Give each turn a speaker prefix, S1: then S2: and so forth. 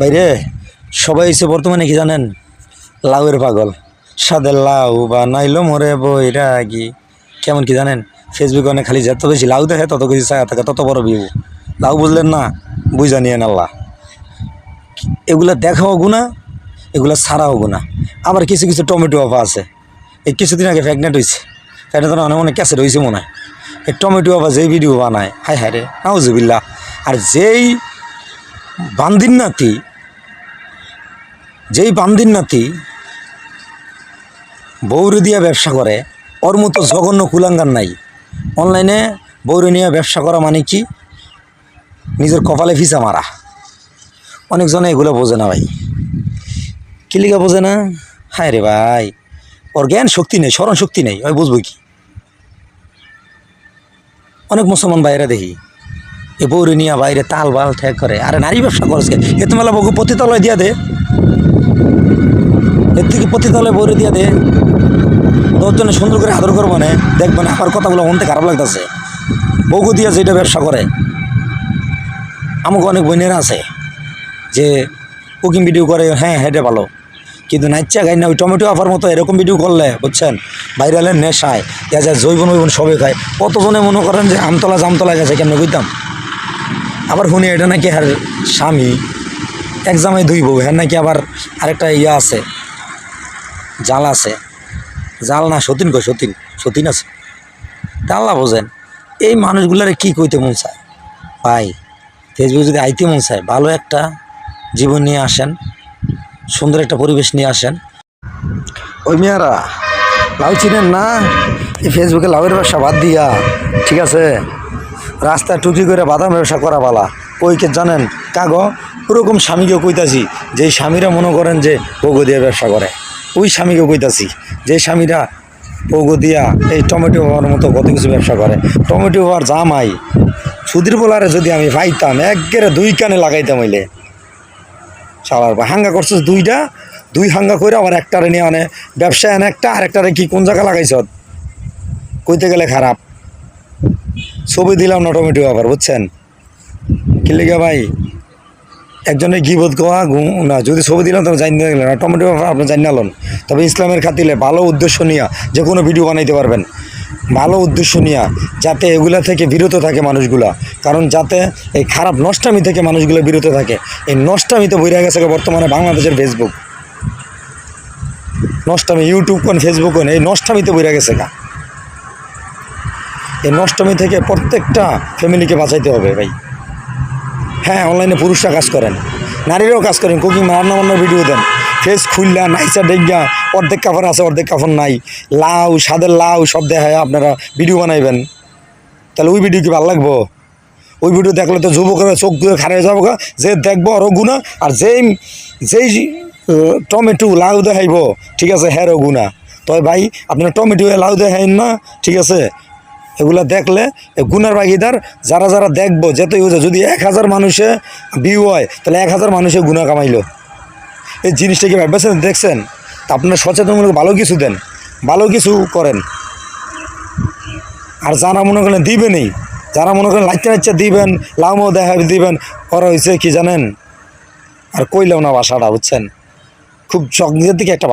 S1: বাইরে, সবাই এসে বর্তমানে কি জানেন? লাউয়ের পাগল। সাদের লাউ বা নাইলো মরে বইরা কি কেমন কি জানেন? ফেসবুকে অনেক খালি যত বেশি লাউ দেখে তত বেশি ছায়া থাকে, তত বড় ভিউ লাউ বুঝলেন না? বুঝা নিয়েন আল্লাহ। এগুলা দেখাও গুণা, এগুলা ছাড়াও গুণা। আবার কিছু কিছু টমেটো অফা আছে। এই কিছুদিন আগে প্রেগনেন্ট হয়েছে প্রেগনেন্ট অনেক অনেক ক্যাসেট হয়েছে মনে হয়। এই টমেটো অফা যেই ভিডিও বানায়, হায় হায় রে নাউজুবিল্লা আর যেই বান্দির নাতি যেই বান্দির নাতি বৌরে দিয়া ব্যবসা করে, ওর মতো জঘন্য কুলাঙ্গার নাই। অনলাইনে বৌরে নিয়ে ব্যবসা করা মানে কি? নিজের কপালে ফিসা মারা। অনেকজনে এগুলো বোঝে না ভাই। কিলিকা বোঝে না? হায় রে ভাই, ওর জ্ঞান শক্তি নেই, স্মরণ শক্তি নেই ওই বুঝব কি? অনেক মুসলমান বাইরে দেখি, এ বৌরে নিয়ে বাইরে তাল বাল ঠেক করে, আরে নারী ব্যবসা করছে, এ তো মেলা বকু পতিতলয় দিয়া দে। এর থেকে পতিতলয় বৌরে দিয়া দে। দশজনে সুন্দর করে আদর করব না। দেখবেন আমার কথাগুলো মনতে খারাপ লাগতেছে। বউকু দিয়া যেটা ব্যবসা করে। আমাকে অনেক বোনেরা আছে যে কুকিং ভিডিও করে হ্যাঁ হেঁটে ভালো কিন্তু নাইচা গাই না, ওই টমেটো আফার মতো এরকম ভিডিও করলে, বুঝছেন? ভাইরালের নেশায় ইয়া যা জৈবন ওইবন সবে খায়। কতজনে মনে করেন যে, আমতলা জামতলা গেছে, কেমন বুঝতাম আবার শুনি, এটা নাকি আর স্বামী, এক জামাই দুই বউ হ্যাঁ নাকি আবার আরেকটা ইয়া আছে। জাল আছে। জাল না, সতীন কয় সতীন সতীন আছে। আল্লাহ বোঝেন, এই মানুষগুলারে কি কইতে মন চায়? ভাই, ফেসবুক যদি আইতে মন চায়, ভালো একটা জীবন নিয়ে আসেন, সুন্দর একটা পরিবেশ নিয়ে আসেন। ওই মেয়ারা, লাউ চিনেন না? এই ফেসবুকে লাউয়ের ব্যবসা বাদ দিয়া, ঠিক আছে? রাস্তায় টুকি করে বাদাম ব্যবসা করা বালা। কইকে জানেন? কাগ, ওরকম স্বামীকে কইতাছি, যে স্বামীরা মনে করেন যে পগো দিয়ে ব্যবসা করে। ওই স্বামীকে কইতাছি, যে স্বামীরা পগো দিয়া এই টমেটো হওয়ার মতো কত কিছু ব্যবসা করে। টমেটো হওয়ার জামাই সুধীর বলারে যদি আমি পাইতাম, একবারে দুই কানে লাগাইতাম হইলে। পর হাঙ্গা করছিস দুইটা? দুই হাঙ্গা করে আবার একটারে নিয়ে মানে ব্যবসা এনে একটা আর একটারে কি কোন জায়গা লাগাইছ? কইতে গেলে খারাপ। ছবি দিলাম না টমেটো আবার, বুঝছেন? কি লেগে ভাই? একজনে গিবোধ কোয়া গু- না, যদি ছবি দিলাম তবে জানি গেলেন না টমেটো আপনি জানি নালন। তবে ইসলামের খাতিলে ভালো উদ্দেশ্য নিয়ে যে কোনো ভিডিও বানাইতে পারবেন। ভালো উদ্দেশ্য নিয়ে যাতে এগুলা থেকে বিরত থাকে মানুষগুলা। কারণ যাতে এই খারাপ নষ্টামি থেকে মানুষগুলো বিরত থাকে। এই নষ্টামিতে বইরা গেছে বর্তমানে বাংলাদেশের ফেসবুক নষ্টামি ইউটিউব কোন ফেসবুক কোন, এই নষ্টামিতে বইরা গেছে গা। এই নষ্টমী থেকে প্রত্যেকটা ফ্যামিলিকে বাঁচাইতে হবে ভাই। হ্যাঁ অনলাইনে পুরুষরা কাজ করেন। নারীরাও কাজ করেন। কুকিং রান্না বান্নার ভিডিও দেন। ফেস খুললা নাইচা ডেঙ্গা অর্ধেক কাপড় আছে, অর্ধেক কাপড় নাই। লাউ, স্বাদের লাউ, সব দেখায় আপনারা ভিডিও বানাইবেন। তাহলে ওই ভিডিও কি ভালো লাগবো? ওই ভিডিও দেখলে তো যুবকের চোখ দিয়ে খারাপ যাব যে দেখব আরও গুণা, আর যেই যেই টমেটো লাউ দেখাইব, ঠিক আছে, হ্যারও গুণা। তবে ভাই, আপনারা টমেটো লাউ দেখাইন না, ঠিক আছে? এগুলা দেখলে গুনার ভাগিদার, যারা যারা দেখব যেতে যদি এক হাজার মানুষে ভিউ হয়, তাহলে এক হাজার মানুষে গুণা কামাইলো। এই জিনিসটা কি ভাবছেন দেখছেন? তা আপনারা সচেতনমূলক ভালো কিছু দেন, ভালো কিছু করেন। আর যারা মনে করেন দিবেনই যারা মনে করেন লাইতে লাইতে দিবেন লাউমো দেখা দিবেন ওরা হয়েছে কি জানেন? আর কইলেও না বাসাটা বুঝছেন? খুব চক নিজের দিকে একটা